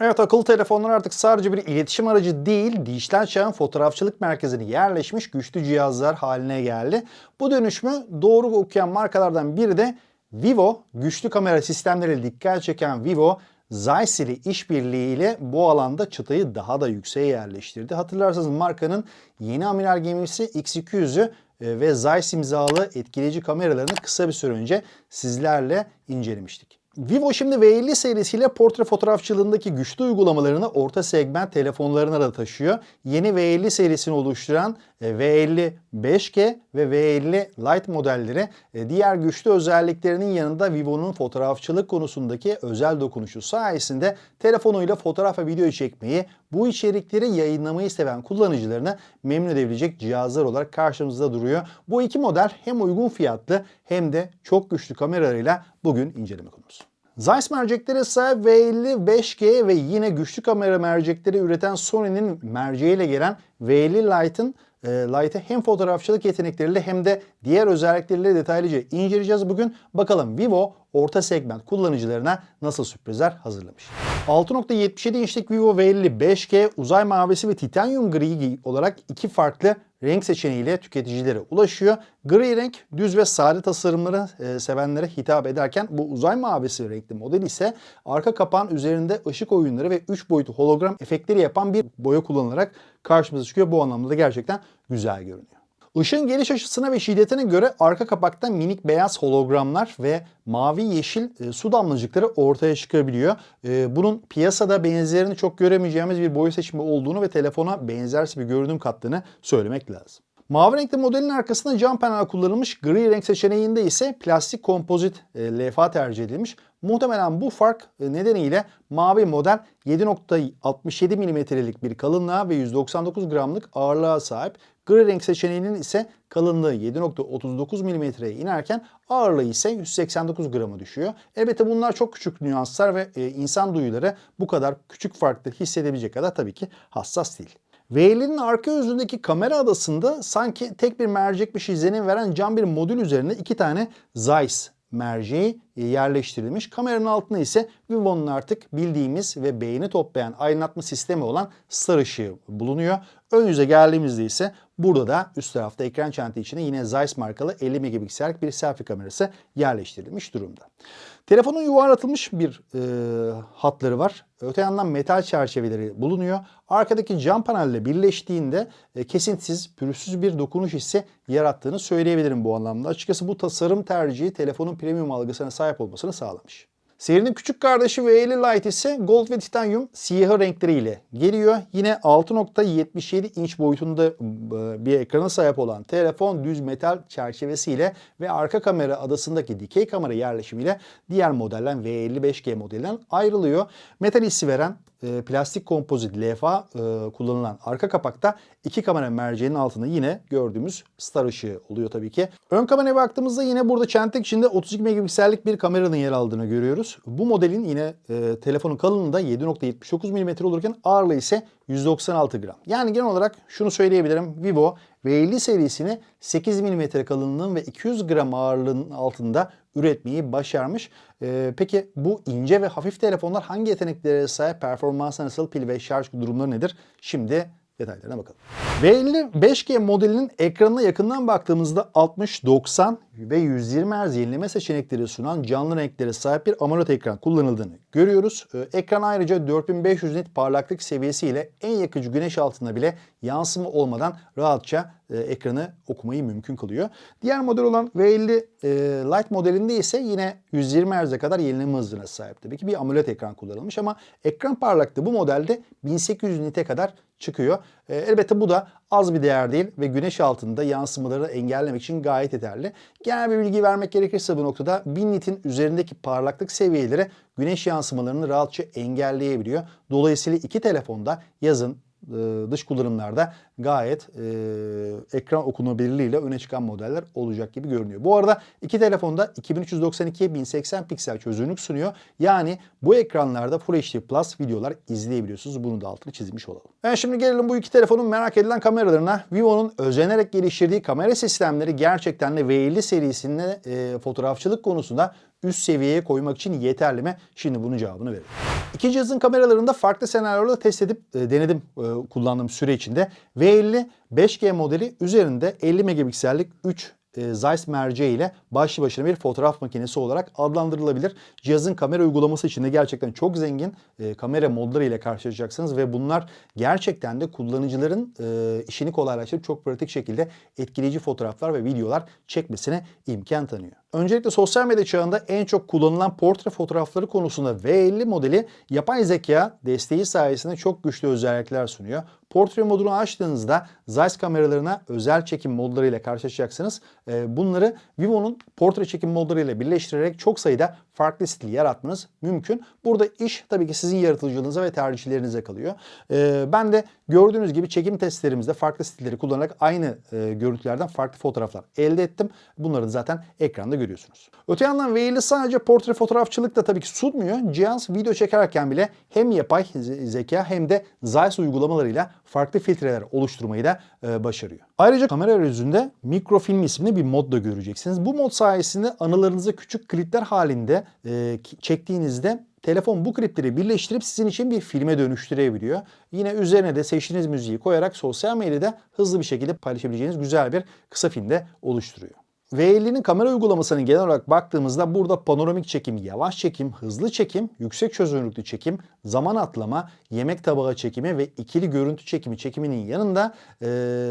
Evet akıllı telefonlar artık sadece bir iletişim aracı değil, dijital çağın fotoğrafçılık merkezine yerleşmiş güçlü cihazlar haline geldi. Bu dönüşümü doğru okuyan markalardan biri de Vivo. Güçlü kamera sistemleriyle dikkat çeken Vivo, Zeiss ile işbirliğiyle bu alanda çıtayı daha da yükseğe yerleştirdi. Hatırlarsanız markanın yeni amiral gemisi X200'ü e, ve Zeiss imzalı etkileyici kameralarını kısa bir süre önce sizlerle incelemiştik. Vivo şimdi V50 serisiyle portre fotoğrafçılığındaki güçlü uygulamalarını orta segment telefonlarına da taşıyor. Yeni V50 serisini oluşturan V50 5G ve V50 Lite modelleri e, diğer güçlü özelliklerinin yanında Vivo'nun fotoğrafçılık konusundaki özel dokunuşu sayesinde telefonuyla fotoğraf ve video çekmeyi, bu içerikleri yayınlamayı seven kullanıcılarını memnun edebilecek cihazlar olarak karşımızda duruyor. Bu iki model hem uygun fiyatlı hem de çok güçlü kameralarıyla bugün inceleme konumuz. Zeiss merceklere sahip V50 5G ve yine güçlü kamera mercekleri üreten Sony'nin merceğiyle gelen V50 Lite'ın e, Lite'ı hem fotoğrafçılık yetenekleriyle hem de diğer özellikleriyle detaylıca inceleyeceğiz bugün. Bakalım Vivo orta segment kullanıcılarına nasıl sürprizler hazırlamış. 6.77 inçlik Vivo V50 5G uzay mavisi ve titanyum gri olarak iki farklı renk seçeneğiyle tüketicilere ulaşıyor. Gri renk düz ve sade tasarımları e, sevenlere hitap ederken bu uzay mavisi renkli model ise arka kapağın üzerinde ışık oyunları ve 3 boyutlu hologram efektleri yapan bir boya kullanılarak karşımıza çıkıyor. Bu anlamda da gerçekten güzel görünüyor. Işığın geliş açısına ve şiddetine göre arka kapakta minik beyaz hologramlar ve mavi yeşil e, su damlacıkları ortaya çıkabiliyor. E, bunun piyasada benzerini çok göremeyeceğimiz bir boya seçimi olduğunu ve telefona benzersi bir görünüm kattığını söylemek lazım. Mavi renkli modelin arkasında cam panel kullanılmış. Gri renk seçeneğinde ise plastik kompozit e, levha tercih edilmiş. Muhtemelen bu fark e, nedeniyle mavi model 7.67 mm'lik bir kalınlığa ve 199 gramlık ağırlığa sahip. Gri renk seçeneğinin ise kalınlığı 7.39 mm'ye inerken ağırlığı ise 189 grama düşüyor. Elbette bunlar çok küçük nüanslar ve e, insan duyuları bu kadar küçük farkları hissedebilecek kadar tabii ki hassas değil. V50'nin arka yüzündeki kamera adasında sanki tek bir mercekmiş izlenim veren cam bir modül üzerine iki tane Zeiss merceği yerleştirilmiş. Kameranın altında ise Vivo'nun artık bildiğimiz ve beğeni toplayan aydınlatma sistemi olan star ışığı bulunuyor. Ön yüze geldiğimizde ise burada da üst tarafta ekran çantası içine yine Zeiss markalı 50 megapiksellik bir selfie kamerası yerleştirilmiş durumda. Telefonun yuvarlatılmış bir e, hatları var. Öte yandan metal çerçeveleri bulunuyor. Arkadaki cam panelle birleştiğinde e, kesintisiz, pürüzsüz bir dokunuş hissi yarattığını söyleyebilirim bu anlamda. Açıkçası bu tasarım tercihi telefonun premium algısına sahip olmasını sağlamış. Serinin küçük kardeşi V50 Lite ise gold ve titanyum siyahı renkleriyle geliyor. Yine 6.77 inç boyutunda e, bir ekrana sahip olan telefon düz metal çerçevesiyle ve arka kamera adasındaki dikey kamera yerleşimiyle diğer modelden V50 5G modelinden ayrılıyor. Metal hissi veren e, plastik kompozit levha e, kullanılan arka kapakta iki kamera merceğinin altında yine gördüğümüz star ışığı oluyor tabii ki. Ön kameraya baktığımızda yine burada çentik içinde 32 megapiksellik bir kameranın yer aldığını görüyoruz. Bu modelin yine e, telefonun kalınlığı da 7.79 mm olurken ağırlığı ise 196 gram. Yani genel olarak şunu söyleyebilirim. Vivo V50 serisini 8 mm kalınlığın ve 200 gram ağırlığının altında üretmeyi başarmış. Ee, peki bu ince ve hafif telefonlar hangi yeteneklere sahip, performansı nasıl, pil ve şarj durumları nedir? Şimdi detaylarına bakalım. V50 5G modelinin ekranına yakından baktığımızda 60, 90 ve 120 Hz yenileme seçenekleri sunan canlı renklere sahip bir AMOLED ekran kullanıldığını görüyoruz. Ee, ekran ayrıca 4500 nit parlaklık seviyesiyle en yakıcı güneş altında bile yansıma olmadan rahatça e, ekranı okumayı mümkün kılıyor. Diğer model olan V50 e, Lite modelinde ise yine 120 Hz'e kadar yenileme hızına sahip. Tabii ki bir AMOLED ekran kullanılmış ama ekran parlaklığı bu modelde 1800 nite kadar çıkıyor. E, elbette bu da az bir değer değil ve güneş altında yansımaları engellemek için gayet yeterli. Genel bir bilgi vermek gerekirse bu noktada 1000 nitin üzerindeki parlaklık seviyeleri güneş yansımalarını rahatça engelleyebiliyor. Dolayısıyla iki telefonda yazın e, dış kullanımlarda gayet e, ekran okunabilirliğiyle öne çıkan modeller olacak gibi görünüyor. Bu arada iki telefonda 2392'ye 1080 piksel çözünürlük sunuyor. Yani bu ekranlarda Full HD Plus videolar izleyebiliyorsunuz. Bunu da altını çizmiş olalım. Ben şimdi gelelim bu iki telefonun merak edilen kameralarına. Vivo'nun özenerek geliştirdiği kamera sistemleri gerçekten de V50 serisinde e, fotoğrafçılık konusunda üst seviyeye koymak için yeterli mi? Şimdi bunun cevabını verelim. İki cihazın kameralarında farklı senaryolarda test edip e, denedim e, kullandığım süre içinde. V50 5G modeli üzerinde 50 megapiksellik 3 e, Zeiss merceği ile başlı başına bir fotoğraf makinesi olarak adlandırılabilir. Cihazın kamera uygulaması içinde gerçekten çok zengin e, kamera modları ile karşılaşacaksınız ve bunlar gerçekten de kullanıcıların e, işini kolaylaştırıp çok pratik şekilde etkileyici fotoğraflar ve videolar çekmesine imkan tanıyor. Öncelikle sosyal medya çağında en çok kullanılan portre fotoğrafları konusunda V50 modeli yapay zeka desteği sayesinde çok güçlü özellikler sunuyor. Portre modunu açtığınızda Zeiss kameralarına özel çekim modlarıyla karşılaşacaksınız. Ee, Bunları Vivo'nun portre çekim modlarıyla birleştirerek çok sayıda farklı stil yaratmanız mümkün. Burada iş tabii ki sizin yaratıcılığınıza ve tercihlerinize kalıyor. Ee, Ben de gördüğünüz gibi çekim testlerimizde farklı stilleri kullanarak aynı e, görüntülerden farklı fotoğraflar elde ettim. Bunları zaten ekranda görüyorsunuz. Öte yandan V50 sadece portre fotoğrafçılık da tabii ki sunmuyor. Cihaz video çekerken bile hem yapay ze- zeka hem de Zeiss uygulamalarıyla farklı filtreler oluşturmayı da e, başarıyor. Ayrıca kamera arayüzünde mikrofilm isimli bir mod da göreceksiniz. Bu mod sayesinde anılarınızı küçük klipler halinde e, çektiğinizde telefon bu klipleri birleştirip sizin için bir filme dönüştürebiliyor. Yine üzerine de seçtiğiniz müziği koyarak sosyal medyada hızlı bir şekilde paylaşabileceğiniz güzel bir kısa filmde oluşturuyor. V50'nin kamera uygulamasını genel olarak baktığımızda burada panoramik çekim, yavaş çekim, hızlı çekim, yüksek çözünürlüklü çekim, zaman atlama, yemek tabağı çekimi ve ikili görüntü çekimi çekiminin yanında e,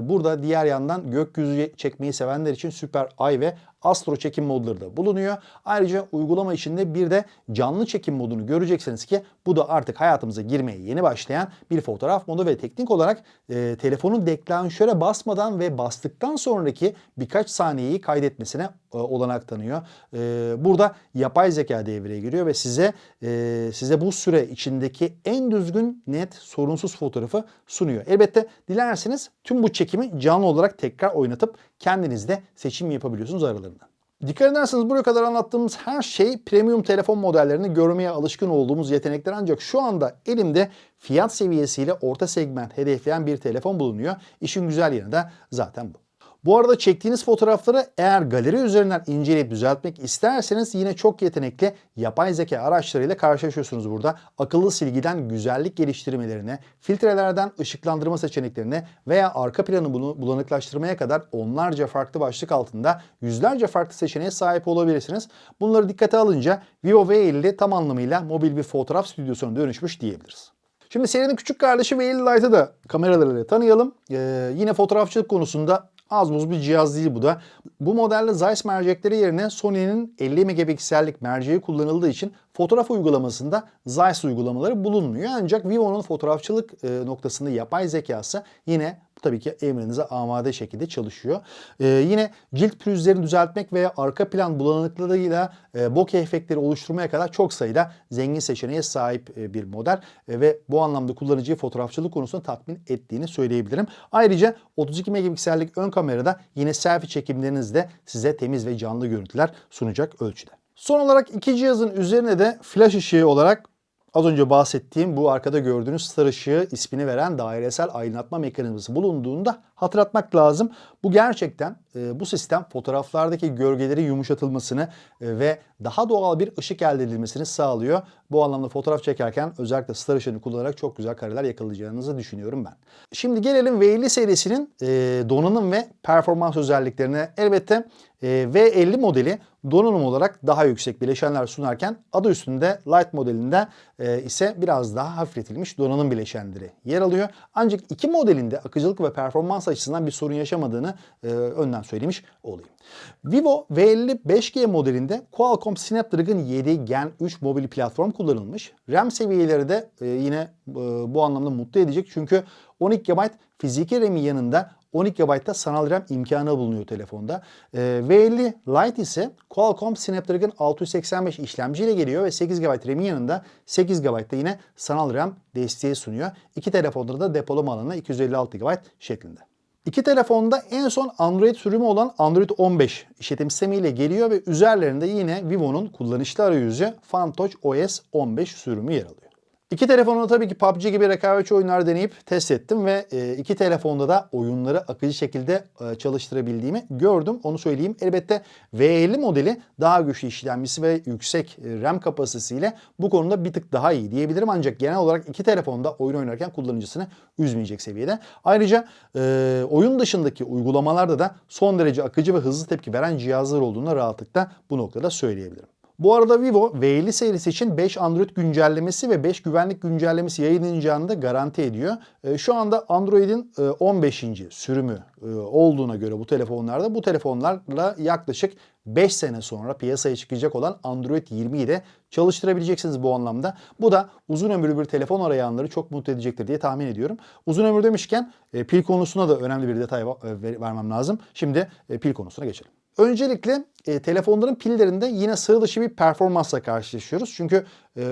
burada diğer yandan gökyüzü çekmeyi sevenler için süper ay ve astro çekim modları da bulunuyor. Ayrıca uygulama içinde bir de canlı çekim modunu göreceksiniz ki bu da artık hayatımıza girmeye yeni başlayan bir fotoğraf modu ve teknik olarak e, telefonun deklanşöre basmadan ve bastıktan sonraki birkaç saniyeyi kaydetmesine olanak tanıyor. E, burada yapay zeka devreye giriyor ve size e, size bu süre içindeki en düzgün, net, sorunsuz fotoğrafı sunuyor. Elbette dilerseniz tüm bu çekimi canlı olarak tekrar oynatıp kendiniz de seçim yapabiliyorsunuz aralarından. Dikkat ederseniz buraya kadar anlattığımız her şey premium telefon modellerini görmeye alışkın olduğumuz yetenekler ancak şu anda elimde fiyat seviyesiyle orta segment hedefleyen bir telefon bulunuyor. İşin güzel yanı da zaten bu. Bu arada çektiğiniz fotoğrafları eğer galeri üzerinden inceleyip düzeltmek isterseniz yine çok yetenekli yapay zeka araçlarıyla karşılaşıyorsunuz burada. Akıllı silgiden güzellik geliştirmelerine, filtrelerden ışıklandırma seçeneklerine veya arka planı bulanıklaştırmaya kadar onlarca farklı başlık altında yüzlerce farklı seçeneğe sahip olabilirsiniz. Bunları dikkate alınca Vivo V50 tam anlamıyla mobil bir fotoğraf stüdyosuna dönüşmüş diyebiliriz. Şimdi serinin küçük kardeşi V50 Lite'ı da kameralarıyla tanıyalım. Ee, yine fotoğrafçılık konusunda az buz bir cihaz değil bu da. Bu modelde Zeiss mercekleri yerine Sony'nin 50 megapiksellik merceği kullanıldığı için fotoğraf uygulamasında Zeiss uygulamaları bulunmuyor. Ancak Vivo'nun fotoğrafçılık e, noktasında yapay zekası yine tabii ki emrinize amade şekilde çalışıyor. Ee, yine cilt pürüzlerini düzeltmek veya arka plan bulanıklığıyla e, bokeh efektleri oluşturmaya kadar çok sayıda zengin seçeneğe sahip e, bir model E, ve bu anlamda kullanıcıyı fotoğrafçılık konusunda tatmin ettiğini söyleyebilirim. Ayrıca 32 megapiksellik ön kamerada yine selfie çekimlerinizde size temiz ve canlı görüntüler sunacak ölçüde. Son olarak iki cihazın üzerine de flash ışığı olarak Az önce bahsettiğim bu arkada gördüğünüz star ışığı ismini veren dairesel aydınlatma mekanizması bulunduğunda hatırlatmak lazım. Bu gerçekten e, bu sistem fotoğraflardaki gölgeleri yumuşatılmasını e, ve daha doğal bir ışık elde edilmesini sağlıyor. Bu anlamda fotoğraf çekerken özellikle star ışığını kullanarak çok güzel kareler yakalayacağınızı düşünüyorum ben. Şimdi gelelim V50 serisinin e, donanım ve performans özelliklerine. Elbette e, V50 modeli donanım olarak daha yüksek bileşenler sunarken adı üstünde Lite modelinde e, ise biraz daha hafifletilmiş donanım bileşenleri yer alıyor. Ancak iki modelinde akıcılık ve performans açısından bir sorun yaşamadığını e, önden söylemiş olayım. Vivo V50 5G modelinde Qualcomm Snapdragon 7 Gen 3 mobil platform kullanılmış. RAM seviyeleri de e, yine e, bu anlamda mutlu edecek çünkü 12 GB fiziki RAM'in yanında 12 GB'da sanal RAM imkanı bulunuyor telefonda. Ee, V50 Lite ise Qualcomm Snapdragon 685 işlemciyle geliyor ve 8 GB RAM'in yanında 8 GB'da yine sanal RAM desteği sunuyor. İki telefonda da depolama alanı 256 GB şeklinde. İki telefonda en son Android sürümü olan Android 15 işletim sistemiyle geliyor ve üzerlerinde yine Vivo'nun kullanışlı arayüzü FunTouch OS 15 sürümü yer alıyor. İki telefonda tabii ki PUBG gibi rekabetçi oyunlar deneyip test ettim ve e, iki telefonda da oyunları akıcı şekilde e, çalıştırabildiğimi gördüm. Onu söyleyeyim. Elbette V50 modeli daha güçlü işlemcisi ve yüksek e, RAM kapasitesiyle bu konuda bir tık daha iyi diyebilirim. Ancak genel olarak iki telefonda oyun oynarken kullanıcısını üzmeyecek seviyede. Ayrıca oyun dışındaki uygulamalarda da son derece akıcı ve hızlı tepki veren cihazlar olduğunu rahatlıkla bu noktada söyleyebilirim. Bu arada Vivo V50 serisi için 5 Android güncellemesi ve 5 güvenlik güncellemesi yayınlanacağını da garanti ediyor. E, Şu anda Android'in e, 15. sürümü e, olduğuna göre bu telefonlarda bu telefonlarla yaklaşık 5 sene sonra piyasaya çıkacak olan Android 20'yi de çalıştırabileceksiniz bu anlamda. Bu da uzun ömürlü bir telefon arayanları çok mutlu edecektir diye tahmin ediyorum. Uzun ömür demişken e, pil konusuna da önemli bir detay e, vermem lazım. Şimdi e, pil konusuna geçelim. Öncelikle e, telefonların pillerinde yine sıra dışı bir performansla karşılaşıyoruz. Çünkü e,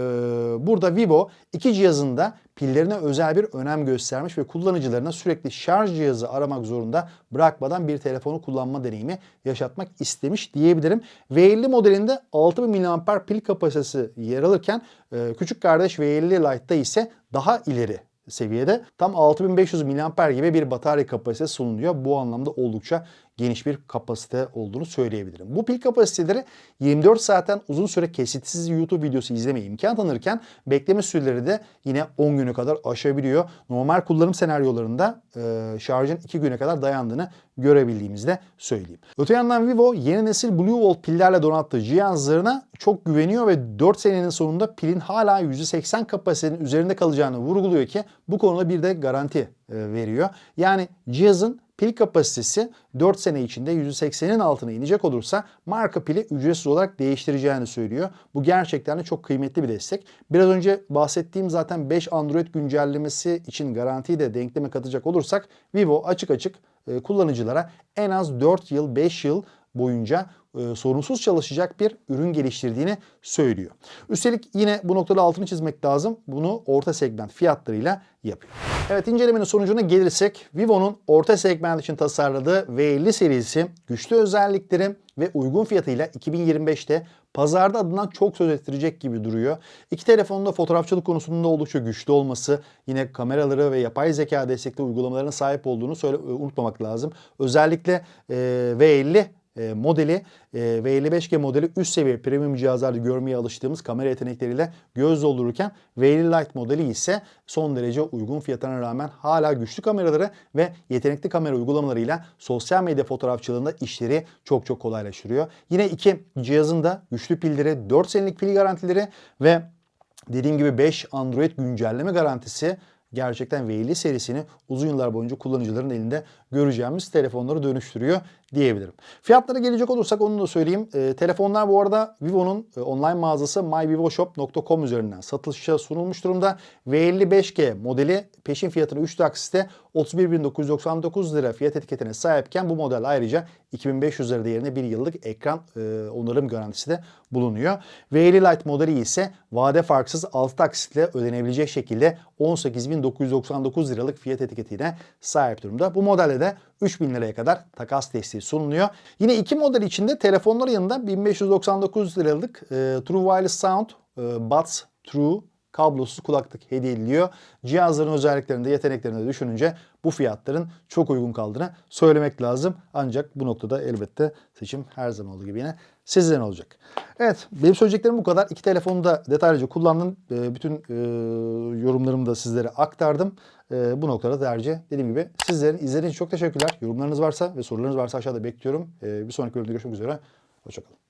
burada Vivo iki cihazında pillerine özel bir önem göstermiş ve kullanıcılarına sürekli şarj cihazı aramak zorunda bırakmadan bir telefonu kullanma deneyimi yaşatmak istemiş diyebilirim. V50 modelinde 6000 mAh pil kapasitesi yer alırken e, küçük kardeş V50 Lite'da ise daha ileri seviyede tam 6500 mAh gibi bir batarya kapasitesi sunuluyor. Bu anlamda oldukça geniş bir kapasite olduğunu söyleyebilirim. Bu pil kapasiteleri 24 saatten uzun süre kesintisiz YouTube videosu izlemeye imkan tanırken bekleme süreleri de yine 10 güne kadar aşabiliyor. Normal kullanım senaryolarında e, şarjın 2 güne kadar dayandığını görebildiğimizi de söyleyeyim. Öte yandan Vivo yeni nesil Blue Volt pillerle donattığı cihazlarına çok güveniyor ve 4 senenin sonunda pilin hala %80 kapasitenin üzerinde kalacağını vurguluyor ki bu konuda bir de garanti e, veriyor. Yani cihazın pil kapasitesi 4 sene içinde %80'in altına inecek olursa marka pili ücretsiz olarak değiştireceğini söylüyor. Bu gerçekten de çok kıymetli bir destek. Biraz önce bahsettiğim zaten 5 Android güncellemesi için garantiyi de denkleme katacak olursak Vivo açık açık e, kullanıcılara en az 4 yıl 5 yıl boyunca e, sorunsuz çalışacak bir ürün geliştirdiğini söylüyor. Üstelik yine bu noktada altını çizmek lazım. Bunu orta segment fiyatlarıyla yapıyor. Evet incelemenin sonucuna gelirsek Vivo'nun orta segment için tasarladığı V50 serisi güçlü özellikleri ve uygun fiyatıyla 2025'te pazarda adından çok söz ettirecek gibi duruyor. İki telefonun da fotoğrafçılık konusunda oldukça güçlü olması, yine kameraları ve yapay zeka destekli uygulamalarına sahip olduğunu söyle, unutmamak lazım. Özellikle e, V50 e, modeli e, V55G modeli üst seviye premium cihazlarda görmeye alıştığımız kamera yetenekleriyle göz doldururken V50 Lite modeli ise son derece uygun fiyatına rağmen hala güçlü kameraları ve yetenekli kamera uygulamalarıyla sosyal medya fotoğrafçılığında işleri çok çok kolaylaştırıyor. Yine iki cihazın da güçlü pilleri, 4 senelik pil garantileri ve dediğim gibi 5 Android güncelleme garantisi gerçekten V50 serisini uzun yıllar boyunca kullanıcıların elinde göreceğimiz telefonları dönüştürüyor diyebilirim. Fiyatlara gelecek olursak onu da söyleyeyim. E, telefonlar bu arada Vivo'nun e, online mağazası myvivoshop.com üzerinden satışa sunulmuş durumda. V55G modeli peşin fiyatını 3 taksitte 31.999 lira fiyat etiketine sahipken bu model ayrıca 2500 lira değerinde bir yıllık ekran e, onarım garantisi de bulunuyor. V50 Lite modeli ise vade farksız 6 taksitle ödenebilecek şekilde 18.999 liralık fiyat etiketine sahip durumda. Bu modelde de 3000 liraya kadar takas desteği sunuluyor. Yine iki model içinde telefonların yanında 1599 liralık e, True Wireless Sound e, Buds True kablosuz kulaklık hediye ediliyor. Cihazların özelliklerinde, yeteneklerini de düşününce bu fiyatların çok uygun kaldığını söylemek lazım. Ancak bu noktada elbette seçim her zaman olduğu gibi yine sizden olacak. Evet, benim söyleyeceklerim bu kadar. İki telefonu da detaylıca kullandım. E, bütün e, yorumlarımı da sizlere aktardım. E, bu noktada tercih dediğim gibi sizlerin izlediğiniz için çok teşekkürler. Yorumlarınız varsa ve sorularınız varsa aşağıda bekliyorum. E, bir sonraki bölümde görüşmek üzere. Hoşçakalın.